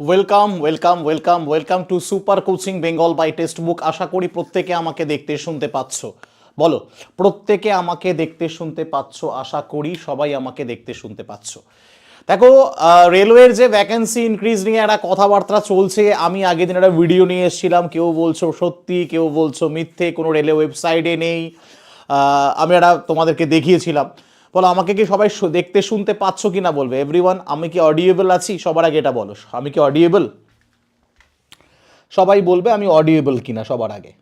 Welcome welcome welcome welcome to super coaching Bengal by text book আশা করি প্রত্যেকে আমাকে দেখতে শুনতে পাচ্ছ। বলো, প্রত্যেকে আমাকে দেখতে শুনতে পাচ্ছ? আশা করি সবাই আমাকে দেখতে শুনতে পাচ্ছ। দেখো রেলওয়ের যে ভ্যাকেন্সি ইনক্রিজ নিয়ে একটা কথাবার্তা চলছে, আমি আগের দিন একটা ভিডিও নিয়ে এসেছিলাম। কেউ বলছো সত্যি, কেউ বলছো মিথ্যে, কোনো রেলওয়ে ওয়েবসাইটে নেই। আমি একটা তোমাদেরকে দেখিয়েছিলাম। বলো, আমাকে কি সবাই দেখতে শুনতে পাচ্ছ কি না বলবে? এভরিওয়ান আমি কি অডিয়েবল আছি? সবার আগে এটা বলো। আমি কি অডিয়েবল সবাই বলবে আমি অডিয়েবল কিনা সবার আগে।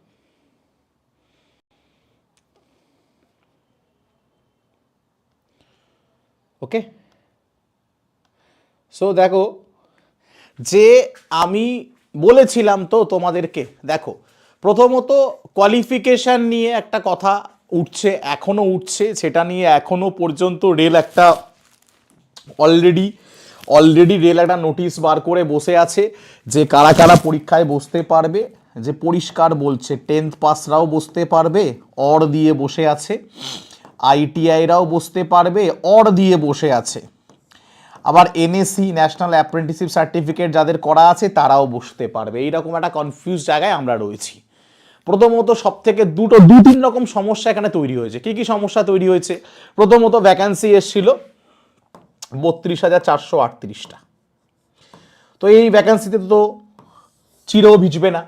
ওকে সো দেখো, যে আমি বলেছিলাম তো তোমাদেরকে, দেখো, প্রথমত কোয়ালিফিকেশান নিয়ে একটা কথা উঠছে এখনও উঠছে, সেটা নিয়ে এখনও পর্যন্ত রেল একটা অলরেডি অলরেডি রেল একটা নোটিশ বার করে বসে আছে যে কারা কারা পরীক্ষায় বসতে পারবে, যে পরিষ্কার বলছে টেন্থ পাসরাও বসতে পারবে অর দিয়ে বসে আছে আইটিআইরাও বসতে পারবে অর দিয়ে বসে আছে। আবার এনএসসি ন্যাশনাল অ্যাপ্রেন্টিসিপ সার্টিফিকেট যাদের করা আছে, তারাও বসতে পারবে। এইরকম একটা কনফিউজ জায়গায় আমরা রয়েছি। প্রথমত সব থেকে দুটো দু তিন রকম সমস্যা এখানে তৈরি হয়েছে। কি কি সমস্যা তৈরি হয়েছে? প্রথমত ভ্যাকান্সি এসছিল বত্রিশ হাজার চারশো আটত্রিশটা। তো এই ভ্যাকান্সিতে তো চিরও ভিজবে না।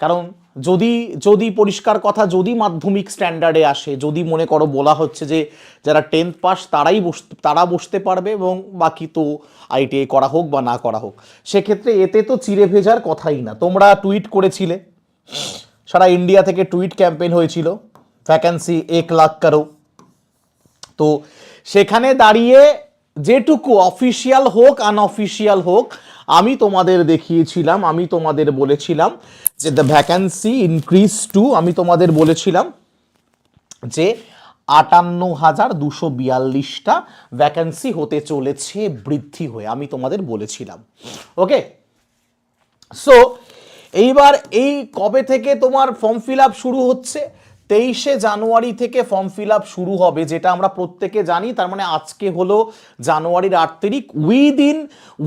কারণ যদি যদি পরিষ্কার কথা, যদি মাধ্যমিক স্ট্যান্ডার্ডে আসে, যদি মনে করো বলা হচ্ছে যে যারা টেন্থ পাস তারাই বস, তারা বসতে পারবে এবং বাকি তো আইটিআই করা হোক বা না করা হোক। সেক্ষেত্রে এতে তো চিরে ভেজার কথাই না। তোমরা টুইট করেছিলে। সারা ইন্ডিয়া থেকে টুইট ক্যাম্পেইন হয়েছিল ভ্যাকান্সি এক লাখ কারও। তো সেখানে দাঁড়িয়ে যেটুকু অফিসিয়াল হোক, আনঅফিসিয়াল হোক, আমি তোমাদের দেখিয়েছিলাম, আমি তোমাদের বলেছিলাম যে দ্য ভ্যাকান্সি ইনক্রিজ টু আমি তোমাদের বলেছিলাম যে আটান্ন হাজার দুশো বিয়াল্লিশটা ভ্যাকান্সি হতে চলেছে বৃদ্ধি হয়ে, আমি তোমাদের বলেছিলাম। ওকে সো এইবার এই কবে থেকে তোমার ফর্ম ফিল শুরু হচ্ছে? তেইশে জানুয়ারি থেকে ফর্ম ফিল শুরু হবে, যেটা আমরা প্রত্যেকে জানি। তার মানে আজকে হলো জানুয়ারির আট তারিখ। Within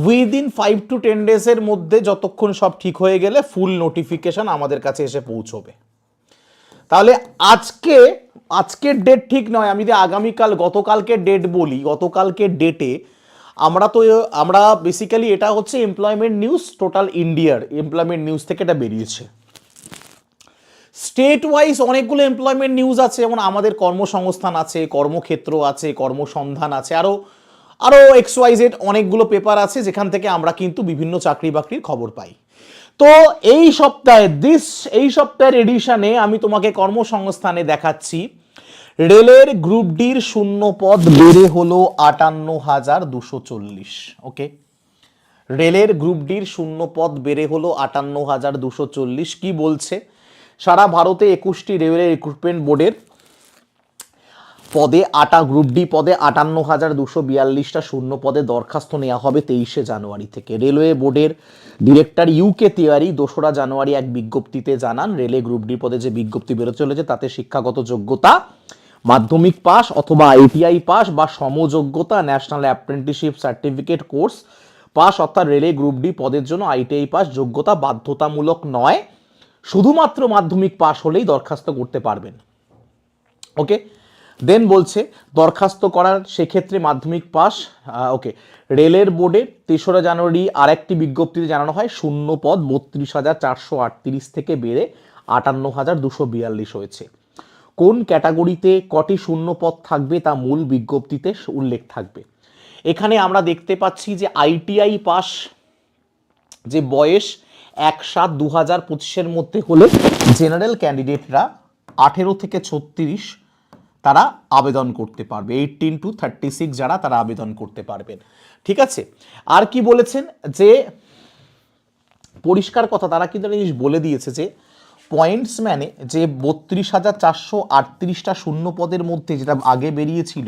within five to ten ডেজের মধ্যে যতক্ষণ সব ঠিক হয়ে গেলে ফুল নোটিফিকেশন আমাদের কাছে এসে পৌঁছবে। তাহলে আজকে, আজকের ডেট ঠিক নয়, আমি যদি আগামীকাল, গতকালকে ডেট বলি গতকালকের ডেটে আমরা তো, আমরা বেসিক্যালি এটা হচ্ছে এমপ্লয়মেন্ট নিউজ টোটাল ইন্ডিয়ার এমপ্লয়মেন্ট নিউজ থেকে এটা বেরিয়েছে। স্টেট ওয়াইজ অনেকগুলো এমপ্লয়মেন্ট নিউজ আছে, যেমন আমাদের কর্মসংস্থান আছে, কর্মক্ষেত্র আছে, কর্মসন্ধান আছে আরও আরও এক্স ওয়াই জেড অনেকগুলো পেপার আছে, যেখান থেকে আমরা কিন্তু বিভিন্ন চাকরি বাকরির খবর পাই। তো এই সপ্তাহে দিস এই সপ্তাহের এডিশনে আমি তোমাকে কর্মসংস্থানে দেখাচ্ছি। রেলের গ্রুপ ডির শূন্য পদ বেড়ে হলো আটান্ন হাজার দুশো চল্লিশ, ওকে? রেলের গ্রুপ ডির শূন্য পদ বেড়ে হলো আটান্ন হাজার দুশো চল্লিশ, কি বলছে? সারা ভারতে একুশটি রেলের রিক্রুটমেন্ট বোর্ডের পদে আটা, গ্রুপ ডি পদে আটান্ন হাজার দুশো বিয়াল্লিশটা শূন্য পদে দরখাস্ত নেওয়া হবে তেইশে জানুয়ারি থেকে। রেলওয়ে বোর্ডের ডিরেক্টর ইউকে তিওয়ারি দোসরা জানুয়ারি এক বিজ্ঞপ্তিতে জানান, রেলে গ্রুপ ডি পদে যে বিজ্ঞপ্তি বেরোতে চলেছে, তাতে শিক্ষাগত যোগ্যতা মাধ্যমিক পাস অথবা আইটিআই পাস বা সমযোগ্যতা national apprenticeship certificate course pass অর্থাৎ রেলে গ্রুপ ডি পদের জন্য আইটিআই পাস যোগ্যতা বাধ্যতামূলক নয়। শুধুমাত্র মাধ্যমিক পাস হলেই দরখাস্ত করতে পারবেন। ওকে? দেন বলছে, দরখাস্ত করার সেক্ষেত্রে মাধ্যমিক পাস ওকে, রেলের বোর্ডে তেসরা জানুয়ারি আরেকটি বিজ্ঞপ্তিতে জানানো হয়, শূন্য পদ বত্রিশ হাজার চারশো আটত্রিশ থেকে বেড়ে আটান্ন হাজার দুশো বিয়াল্লিশ হয়েছে। কোন ক্যাটাগরিতে কটি শূন্য পদ থাকবে তা মূল বিজ্ঞপ্তিতে উল্লেখ থাকবে। এখানে আমরা দেখতে পাচ্ছি যে আইটিআই পাস যে বয়স এক সাত দু হাজার পঁচিশের মধ্যে হলে জেনারেল ক্যান্ডিডেটরা আঠেরো থেকে ছত্রিশ তারা আবেদন করতে পারবে। এইটিন টু থার্টি সিক্স যারা তারা আবেদন করতে পারবেন। ঠিক আছে? আর কি বলেছেন? যে পরিষ্কার কথা, তারা কিন্তু জিনিস বলে দিয়েছে যে পয়েন্টস ম্যানে যে বত্রিশ হাজার চারশো আটত্রিশটা শূন্য পদের মধ্যে যেটা আগে বেরিয়েছিল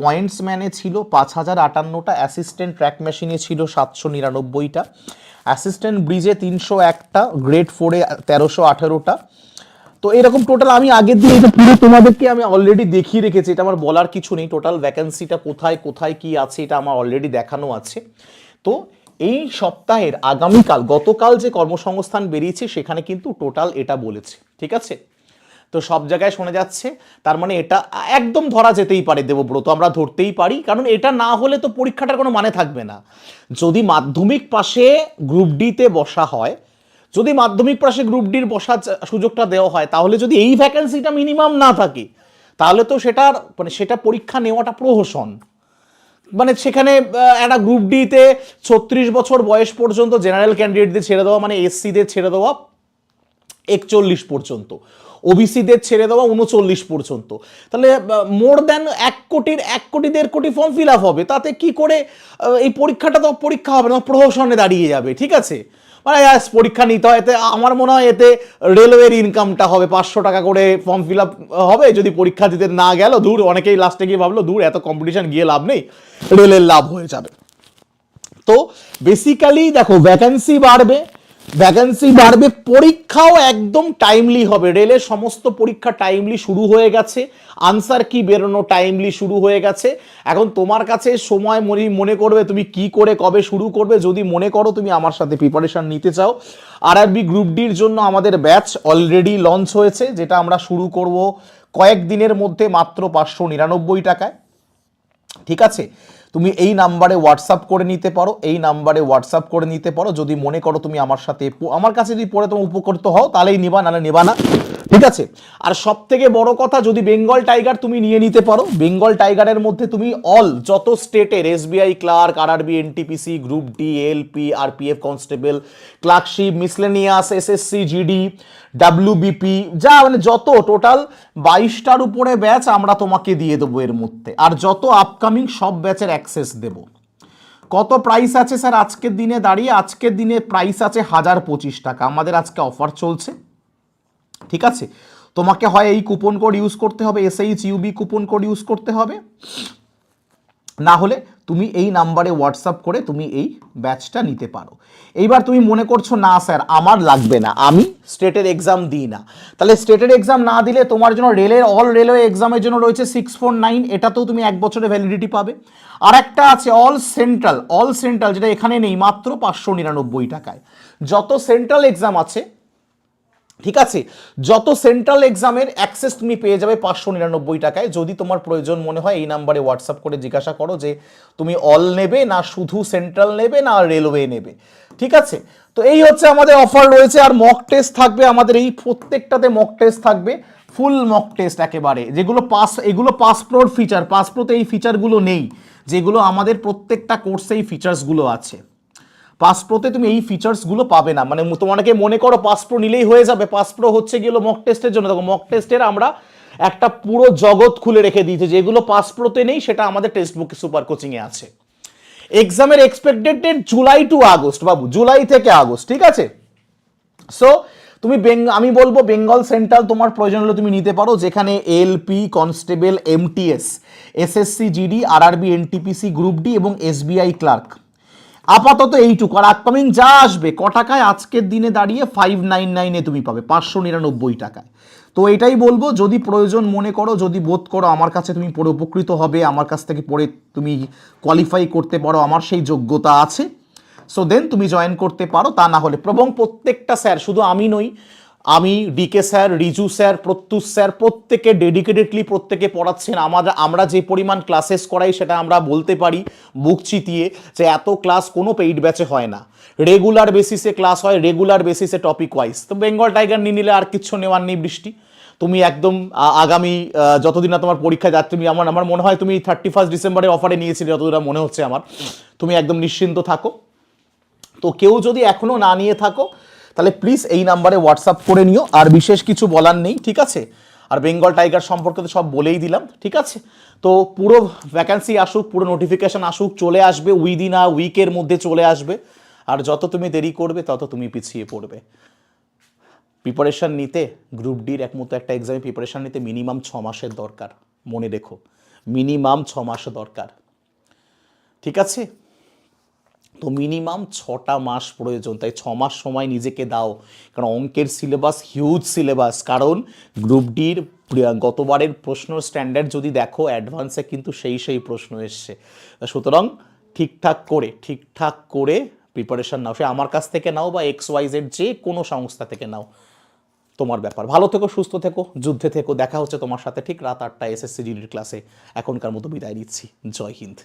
পয়েন্টস ম্যানে ছিল পাঁচ হাজার আটান্নটা অ্যাসিস্ট্যান্ট ট্র্যাক মেশিনে ছিল সাতশো নিরানব্বইটা অ্যাসিস্ট্যান্ট ব্রিজে তিনশো একটা গ্রেড ফোরে তেরোশো আঠেরোটা। তো এরকম টোটাল আমি আগের দিন এটা পুরো তোমাদেরকে আমি অলরেডি দেখিয়ে রেখেছি, এটা আমার বলার কিছু নেই টোটাল ভ্যাকেন্সিটা কোথায় কোথায় কি আছে, এটা আমার অলরেডি দেখানো আছে। তো এই সপ্তাহের আগামীকাল, গতকাল যে কর্মসংস্থান বেরিয়েছে, সেখানে কিন্তু টোটাল এটা বলেছে, ঠিক আছে? তো সব জায়গায় শোনা যাচ্ছে, তার মানে এটা একদম ধরা যেতেই পারে দেবব্রত, আমরা ধরতেই পারি, কারণ এটা না হলে তো পরীক্ষাটার কোনো মানে থাকবে না। যদি মাধ্যমিক পাশে গ্রুপ ডিতে বসা হয়, যদি মাধ্যমিক পাশে গ্রুপ ডির বসার সুযোগটা দেওয়া হয়, তাহলে যদি এই ভ্যাকেন্সিটা মিনিমাম না থাকে, তাহলে তো সেটার মানে সেটা পরীক্ষা নেওয়াটা প্রহসন। মানে সেখানে একটা গ্রুপ ডিতে ছত্রিশ বছর বয়স পর্যন্ত জেনারেল ক্যান্ডিডেটদের ছেড়ে দেওয়া মানে এসসিদের ছেড়ে দেওয়া একচল্লিশ পর্যন্ত। ওবিসিদের ছেড়ে দেওয়া উনচল্লিশ পর্যন্ত। তাহলে মোর দেন এক কোটির, এক কোটি, দেড় কোটি ফর্ম ফিল আপ হবে। তাতে কি করে এই পরীক্ষাটা তো পরীক্ষা হবে না, প্রহসনে দাঁড়িয়ে যাবে, ঠিক আছে? মানে পরীক্ষা নিতে হয়। এতে আমার মনে হয় এতে রেলওয়ের ইনকামটা হবে। পাঁচশো টাকা করে ফর্ম ফিল আপ হবে। যদি পরীক্ষা দিতে না গেল, দূর অনেকেই লাস্টে গিয়ে ভাবলো, দূর, এত কম্পিটিশন গিয়ে লাভ নেই। রেলের লাভ হয়ে যাবে। তো বেসিক্যালি দেখো ভ্যাকেন্সি বাড়বে। ভ্যাকেন্সি বাড়বে, পরীক্ষাও একদম টাইমলি হবে। রেলের সমস্ত পরীক্ষা টাইমলি শুরু হয়ে গেছে। আনসার কি বেরোনো টাইমলি শুরু হয়ে গেছে। এখন তোমার কাছে সময় মনে মনে করবে তুমি কি করে কবে শুরু করবে। যদি মনে করো তুমি আমার সাথে প্রিপারেশান নিতে চাও। আরআরবি গ্রুপ ডির জন্য আমাদের ব্যাচ অলরেডি লঞ্চ হয়েছে, যেটা আমরা শুরু করব কয়েক দিনের মধ্যে মাত্র পাঁচশো নিরানব্বই টাকায়। ঠিক আছে? তুমি এই নাম্বারে হোয়াটসঅ্যাপ করে নিতে পারো, এই নাম্বারে হোয়াটসঅ্যাপ করে নিতে পারো। যদি মনে করো তুমি আমার সাথে আমার কাছে যদি পড়ে তোমার উপকৃত হও, তাহলেই নিবা, নাহলে নেবা না। ঠিক আছে? আর সব থেকে বড় কথা, যদি বেঙ্গল টাইগার তুমি নিয়ে নিতে পারো, বেঙ্গল টাইগারের মধ্যে তুমি অল যত স্টেটের SBI clerk RRB NTPC group D LP R P F constable clerkship miscellaneous SSC GD WBP যা মানে যত টোটাল বাইশটার উপরে ব্যাচ আমরা তোমাকে দিয়ে দেবো এর মধ্যে। আর যত আপকামিং সব ব্যাচের অ্যাক্সেস দেবো। কত প্রাইস আছে স্যার আজকের দিনে? দাঁড়িয়ে আজকের দিনে প্রাইস আছে হাজার পঁচিশ টাকা। আমাদের আজকে অফার চলছে। ঠিক আছে? তোমাকে হয় এই কুপন কোড ইউজ করতে হবে S SH UB coupon code use করতে হবে। না হলে তুমি এই নাম্বারে হোয়াটসঅ্যাপ করে তুমি এই ব্যাচটা নিতে পারো। এইবার তুমি মনে করছ, না স্যার আমার লাগবে না, আমি স্টেটের এক্সাম দিই না। তাহলে স্টেটের এক্সাম না দিলে তোমার জন্য রেলের অল রেলওয়ে এক্সামের জন্য রয়েছে সিক্স ফোর নাইন এটাতেও তুমি এক বছরের ভ্যালিডিটি পাবে। আর একটা আছে অল সেন্ট্রাল অল সেন্ট্রাল যেটা এখানে নেই, মাত্র পাঁচশো নিরানব্বই টাকায়। যত সেন্ট্রাল এক্সাম আছে ঠিক আছে? যত সেন্ট্রাল এক্সামের অ্যাক্সেস তুমি পেয়ে যাবে পাঁচশো নিরানব্বই টাকায়, যদি তোমার প্রয়োজন মনে হয় এই নাম্বারে হোয়াটসঅ্যাপ করে জিজ্ঞাসা করো যে তুমি অল নেবে না শুধু সেন্ট্রাল নেবে না রেলওয়ে নেবে। ঠিক আছে? তো এই হচ্ছে আমাদের অফার রয়েছে, আর মক টেস্ট থাকবে আমাদের এই প্রত্যেকটাতে মক টেস্ট থাকবে ফুল মক টেস্ট একেবারে। যেগুলো পাস এগুলো পাসপ্রোর ফিচার পাসপ্রোতে এই ফিচারগুলো নেই, যেগুলো আমাদের প্রত্যেকটা কোর্সে এই ফিচার্সগুলো আছে। পাসপ্রোতে তুমি এই ফিচার্সগুলো পাবে না মানে তোমাকে মনে করো পাসপ্রো নিলেই হয়ে যাবে। পাসপ্রো হচ্ছে গেলো মক টেস্টের জন্য। দেখো মক টেস্টের আমরা একটা পুরো জগৎ খুলে রেখে দিয়েছি। যেগুলো পাসপ্রোতে নেই, সেটা আমাদের টেক্সট বুকে সুপার কোচিংয়ে আছে। এক্সামের expected date July to August Babu. July থেকে আগস্ট ঠিক আছে? সো তুমি বেঙ্গ আমি বলব বেঙ্গল সেন্ট্রাল তোমার প্রয়োজন হলে তুমি নিতে পারো, যেখানে LP constable MTS SSC GD RRB NTPC group D এবং এসবিআই ক্লার্ক আপাতত এইটুকু। আর আপকামিং যা আসবে, ক টাকায় আজকের দিনে দাঁড়িয়ে ফাইভ নাইন নাইনে তুমি পাবে, পাঁচশো নিরানব্বই টাকায়। তো এটাই বলব, যদি প্রয়োজন মনে করো, যদি বোধ করো আমার কাছে তুমি পড়ে উপকৃত হবে, আমার কাছ থেকে পড়ে তুমি কোয়ালিফাই করতে পারো, আমার সেই যোগ্যতা আছে সো দেন তুমি জয়েন করতে পারো, তা না হলে। প্রবং প্রত্যেকটা স্যার শুধু আমি নই আমি DK sir, Riju sir, Pratyush sir, প্রত্যেকে ডেডিকেটেডলি প্রত্যেকে পড়াচ্ছেন। আমরা আমরা যে পরিমাণ ক্লাসেস করাই সেটা আমরা বলতে পারি বুক চিতিয়ে যে এত ক্লাস কোনো পেইড ব্যাচে হয় না। রেগুলার বেসিসে ক্লাস হয় রেগুলার বেসিসে টপিক ওয়াইজ তো বেঙ্গল টাইগার নিয়ে নিলে আর কিচ্ছু নেওয়ার নেই বৃষ্টি। তুমি একদম আগামী যতদিন না তোমার পরীক্ষা যাচ্ছে, তুমি আমার আমার মনে হয় তুমি থার্টি ফার্স্ট ডিসেম্বরের অফারে নিয়েছিলে, যতদূর মনে হচ্ছে আমার। তুমি একদম নিশ্চিন্ত থাকো। তো কেউ যদি এখনও না নিয়ে থাকো তাহলে প্লিজ এই নাম্বারে হোয়াটসঅ্যাপ করে নিও, আর বিশেষ কিছু বলার নেই, ঠিক আছে? আর বেঙ্গল টাইগার সম্পর্কে তো সব বলেই দিলাম, ঠিক আছে? তো পুরো ভ্যাকান্সি আসুক, পুরো নোটিফিকেশন আসুক, চলে আসবে উইদিন আ উইকের মধ্যে চলে আসবে। আর যত তুমি দেরি করবে, তত তুমি পিছিয়ে পড়বে। প্রিপারেশন নিতে গ্রুপ ডির একমতো একটা এক্সামে প্রিপারেশন নিতে মিনিমাম ছ মাসের দরকার, মনে রেখো। মিনিমাম ছ মাস দরকার। ঠিক আছে? তো মিনিমাম ছটা মাস প্রয়োজন, তাই ছ মাস সময় নিজেকে দাও। কারণ অঙ্কের সিলেবাস হিউজ সিলেবাস কারণ গ্রুপ ডির গতবারের প্রশ্ন স্ট্যান্ডার্ড যদি দেখো অ্যাডভান্সে কিন্তু সেই সেই প্রশ্ন এসছে। সুতরাং ঠিকঠাক করে ঠিকঠাক করে প্রিপারেশন নাও। সে আমার কাছ থেকে নাও বা এক্স ওয়াইজের যে কোনো সংস্থা থেকে নাও। তোমার ব্যাপার। ভালো থেকো, সুস্থ থেকো, যুদ্ধে থেকো। দেখা হচ্ছে তোমার সাথে ঠিক রাত আটটা এসএসসি জিডির ক্লাসে এখনকার মতো বিদায় নিচ্ছি। জয় হিন্দ।